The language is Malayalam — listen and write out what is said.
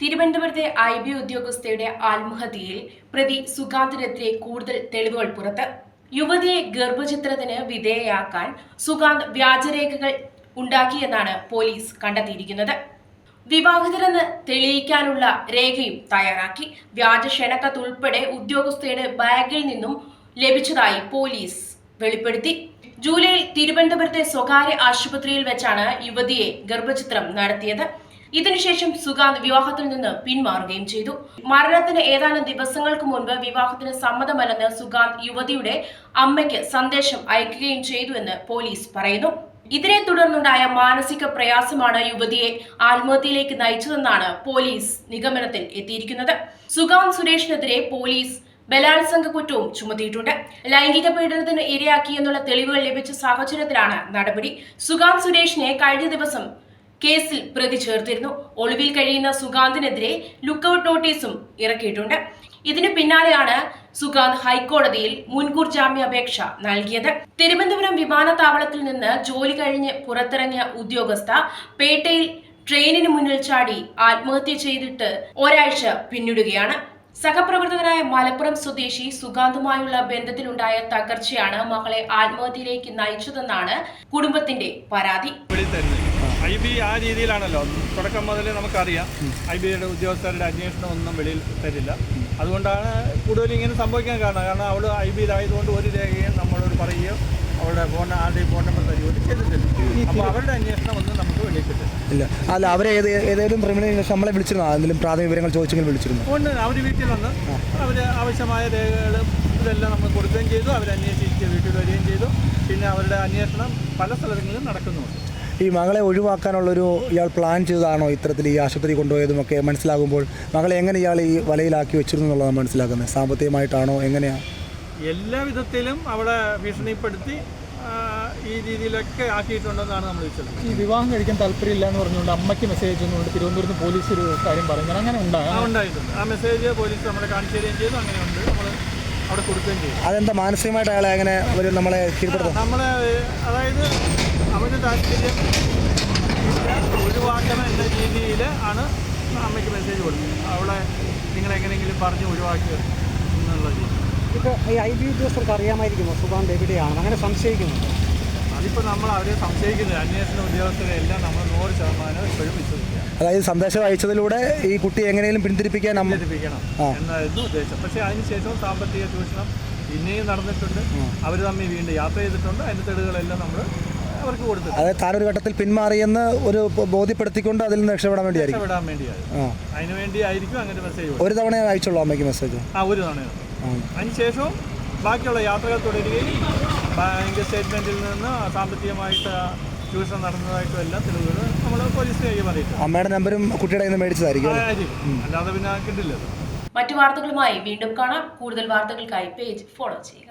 തിരുവനന്തപുരത്തെ ഐ ബി ഉദ്യോഗസ്ഥയുടെ ആത്മഹത്യയിൽ പ്രതി സുഗാന്തിനെതിരെ കൂടുതൽ തെളിവുകൾ പുറത്ത്. യുവതിയെ ഗർഭചിത്രത്തിന് വിധേയയാക്കാൻ സുഗാന്ത് വ്യാജരേഖകൾ ഉണ്ടാക്കിയെന്നാണ് പോലീസ് കണ്ടെത്തിയിരിക്കുന്നത്. വിവാഹിതരെന്ന് തെളിയിക്കാനുള്ള രേഖയും തയ്യാറാക്കി. വ്യാജ ക്ഷണക്കത്ത് ഉൾപ്പെടെ ഉദ്യോഗസ്ഥയുടെ ബാഗിൽ നിന്നും ലഭിച്ചതായി പോലീസ് വെളിപ്പെടുത്തി. ജൂലൈയിൽ തിരുവനന്തപുരത്തെ സ്വകാര്യ ആശുപത്രിയിൽ വെച്ചാണ് യുവതിയെ ഗർഭചിത്രം നടത്തിയത്. ഇതിനുശേഷം സുഗാന്ത് വിവാഹത്തിൽ നിന്ന് പിന്മാറുകയും ചെയ്തു. മരണത്തിന് ഏതാനും ദിവസങ്ങൾക്ക് മുൻപ് വിവാഹത്തിന് സമ്മതമല്ലെന്ന് സുഗാന്ത് യുവതിയുടെ അമ്മയ്ക്ക് സന്ദേശം അയക്കുകയും ചെയ്തുവെന്ന് പോലീസ് പറയുന്നു. ഇതിനെ തുടർന്നുണ്ടായ മാനസിക പ്രയാസമാണ് യുവതിയെ ആത്മഹത്യയിലേക്ക് നയിച്ചതെന്നാണ് പോലീസ് നിഗമനത്തിൽ എത്തിയിരിക്കുന്നത്. സുഗാന്ത് സുരേഷിനെതിരെ പോലീസ് ബലാത്സംഗ കുറ്റവും ചുമത്തിയിട്ടുണ്ട്. ലൈംഗിക പീഡനത്തിന് ഇരയാക്കി എന്നുള്ള തെളിവുകൾ ലഭിച്ച സാഹചര്യത്തിലാണ് നടപടി. സുഗാന്ത് സുരേഷിനെ കഴിഞ്ഞ ദിവസം കേസിൽ പ്രതി ചേർത്തിരുന്നു. ഒളിവിൽ കഴിയുന്ന സുഗാന്തിനെതിരെ ലുക്കൌട്ട് നോട്ടീസും ഇറക്കിയിട്ടുണ്ട്. ഇതിന് പിന്നാലെയാണ് സുഗാന്ത് ഹൈക്കോടതിയിൽ മുൻകൂർ ജാമ്യാപേക്ഷ നൽകിയത്. തിരുവനന്തപുരം വിമാനത്താവളത്തിൽ നിന്ന് ജോലി കഴിഞ്ഞ് പുറത്തിറങ്ങിയ ഉദ്യോഗസ്ഥ പേട്ടയിൽ ട്രെയിനിന് മുന്നിൽ ചാടി ആത്മഹത്യ ചെയ്തിട്ട് ഒരാഴ്ച പിന്നിടുകയാണ്. സഹപ്രവർത്തകനായ മലപ്പുറം സ്വദേശി സുഗാന്തുമായുള്ള ബന്ധത്തിലുണ്ടായ തകർച്ചയാണ് മകളെ ആത്മഹത്യയിലേക്ക് നയിച്ചതെന്നാണ് കുടുംബത്തിന്റെ പരാതി. ഐ ബി ആ രീതിയിലാണല്ലോ. തുടക്കം മുതൽ നമുക്കറിയാം. ഐ ബിയുടെ ഉദ്യോഗസ്ഥരുടെ അന്വേഷണം ഒന്നും വെളിയിൽ തരില്ല. അതുകൊണ്ടാണ് കൂടുതലും ഇങ്ങനെ സംഭവിക്കാൻ കാരണം. കാരണം അവൾ ഐ ബിയിലായതുകൊണ്ട് ഒരു രേഖയും നമ്മളോട് പറയുകയോ അവളുടെ ഫോൺ ആരുടെയും ഫോൺ നമ്പർ തരികയോ ചെയ്തിട്ടില്ല. അപ്പോൾ അവരുടെ അന്വേഷണം ഒന്നും നമുക്ക് വെളിയിൽ കിട്ടില്ല. ഇല്ല. അല്ല അവരെ ഏത് ഏതെങ്കിലും ക്രിമിനൽ നമ്മളെ വിളിച്ചിരുന്നോ? എന്തെങ്കിലും പ്രാഥമിക വിവരങ്ങൾ ചോദിച്ചെങ്കിലും വിളിച്ചിരുന്നു? ഉണ്ട്. അവർ വീട്ടിൽ വന്ന് അവർ ആവശ്യമായ രേഖകളും ഇതെല്ലാം നമ്മൾ കൊടുക്കുകയും ചെയ്തു. അവർ അന്വേഷിച്ച് വീട്ടിൽ വരികയും ചെയ്തു. പിന്നെ അവരുടെ അന്വേഷണം പല സ്ഥലങ്ങളിലും നടക്കുന്നുമുണ്ട്. ഈ മകളെ ഒഴിവാക്കാനുള്ളൊരു ഇയാൾ പ്ലാൻ ചെയ്തതാണോ? ഇത്തരത്തിൽ ഈ ആശുപത്രി കൊണ്ടുപോയതുമൊക്കെ മനസ്സിലാകുമ്പോൾ മകളെ എങ്ങനെ ഇയാൾ ഈ വലയിലാക്കി വെച്ചിരുന്നു എന്നുള്ളതാണ് മനസ്സിലാക്കുന്നത്? സാമ്പത്തികമായിട്ടാണോ? എങ്ങനെയാണ് എല്ലാ വിധത്തിലും അവളെ ഭീഷണിപ്പെടുത്തി ഈ രീതിയിലൊക്കെ ആക്കിയിട്ടുണ്ടെന്നാണ് നമ്മൾ വിശ്വസിക്കുന്നത്. ഈ വിവാഹം കഴിക്കാൻ താല്പര്യമില്ല എന്ന് പറഞ്ഞുകൊണ്ട് അമ്മയ്ക്ക് മെസ്സേജ് അയച്ചുകൊണ്ട് തിരുവനന്തപുരത്ത് പോലീസ് ഒരു കാര്യം പറഞ്ഞു അങ്ങനെ ഉണ്ടായിരുന്നു ഉണ്ടായിട്ടുണ്ട്. ആ മെസ്സേജ് പോലീസ് നമ്മുടെ കാണിച്ചു തരികയും ചെയ്തു. അങ്ങനെയുണ്ട്. നമ്മൾ അവിടെ കൊടുക്കുകയും ചെയ്യും. അതെന്താ മാനസികമായിട്ട് അയാളെ അങ്ങനെ ഒരു നമ്മളെ കീഴ്പ്പെടുത്തും? നമ്മളെ അതായത് അവന് താല്പര്യം ഒഴിവാക്കണം എന്ന രീതിയിൽ ആണ് അമ്മയ്ക്ക് മെസ്സേജ് കൊടുക്കുന്നത് അവളെ നിങ്ങളെങ്ങനെയെങ്കിലും പറഞ്ഞ് ഒഴിവാക്കുക എന്നുള്ള രീതി ഇപ്പോൾ ഈ ഐ ബി ഉദ്യോഗസ്ഥർക്ക് അറിയാമായിരിക്കുമോ സുബാൻ എവിടെയാണ്? അങ്ങനെ സംശയിക്കുന്നുണ്ട്? അതിപ്പോൾ നമ്മൾ അവരെ സംശയിക്കുന്നത് അന്വേഷണ ഉദ്യോഗസ്ഥരെ എല്ലാം നമ്മൾ നൂറ് ശതമാനം ഇപ്പോഴും വിശ്വസിക്കുക. അതായത് സന്ദേശം അയച്ചതിലൂടെ ഈ കുട്ടി എങ്ങനെയും പിന്തിരിപ്പിക്കാൻ നമ്മൾ എന്നായിരുന്നു ഉദ്ദേശം. പക്ഷേ അതിനുശേഷം സാമ്പത്തിക ചൂഷണം പിന്നെയും നടന്നിട്ടുണ്ട്. അവർ തമ്മിൽ വീണ്ടും യാത്ര ചെയ്തിട്ടുണ്ട്. അതിന്റെ തെളിവുകളെല്ലാം നമ്മൾ അവർക്ക് കൊടുത്തു അതായത് താനൊരു ഘട്ടത്തിൽ പിന്മാറിയെന്ന് ഒരു ബോധ്യപ്പെടുത്തിക്കൊണ്ട് അതിൽ നിന്ന് രക്ഷപ്പെടാൻ വേണ്ടിയായിരിക്കും. രക്ഷപ്പെടാൻ വേണ്ടിയായിരുന്നു അതിനു വേണ്ടി ആയിരിക്കും അങ്ങനെ മെസ്സേജ് ഒരു തവണ അയച്ചുള്ളൂ അമ്മയ്ക്ക് മെസ്സേജ് ആ ഒരു തവണ അതിനുശേഷവും ബാക്കിയുള്ള യാത്രകൾ തുടരുകയും ബാങ്ക് സ്റ്റേറ്റ്മെന്റിൽ നിന്ന് സാമ്പത്തികമായിട്ട് ചൂഷണം നടന്നതായിട്ടും എല്ലാം തെളിവുകൾ നമ്മൾ പോലീസ് കൈ പറയും. അമ്മയുടെ നമ്പരും കുട്ടിയുടെ കയ്യിൽ നിന്ന് മേടിച്ചതായിരിക്കും അല്ലാതെ പിന്നെ കിട്ടില്ല മറ്റു വാർത്തകളുമായി വീണ്ടും കാണാം. കൂടുതൽ വാർത്തകൾക്കായി പേജ് ഫോളോ ചെയ്യുക.